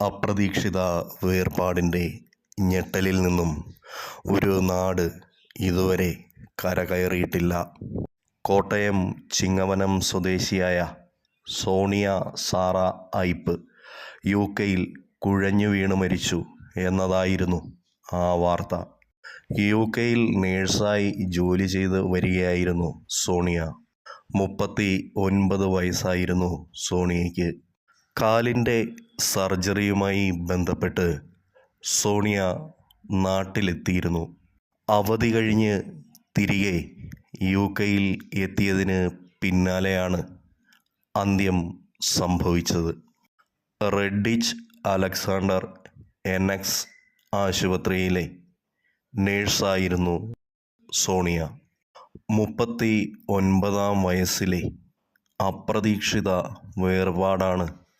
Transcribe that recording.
അപ്രതീക്ഷിത വേർപാടിന്റെ ഞെട്ടലിൽ നിന്നും ഒരു നാട് ഇതുവരെ കരകയറിയിട്ടില്ല. കോട്ടയം ചിങ്ങവനം സ്വദേശിയായ സോണിയ സാറ ഐപ്പ് യു കെയിൽ കുഴഞ്ഞു വീണ് മരിച്ചു എന്നതായിരുന്നു ആ വാർത്ത. യു കെയിൽ നേഴ്സായി ജോലി ചെയ്ത് വരികയായിരുന്നു സോണിയ. മുപ്പത്തി ഒൻപത് വയസ്സായിരുന്നു സോണിയയ്ക്ക്. കാലിന്റെ സർജറിയുമായി ബന്ധപ്പെട്ട് സോണിയ നാട്ടിലെത്തിയിരുന്നു. അവധി കഴിഞ്ഞ് തിരികെ യു കെയിൽ എത്തിയതിന് പിന്നാലെയാണ് അന്ത്യം സംഭവിച്ചത്. റെഡിച്ച് അലക്സാണ്ടർ എൻ എക്സ് ആശുപത്രിയിലെ നേഴ്സായിരുന്നു സോണിയ. മുപ്പത്തി ഒൻപതാം വയസ്സിലെ അപ്രതീക്ഷിത വേർപാടാണ്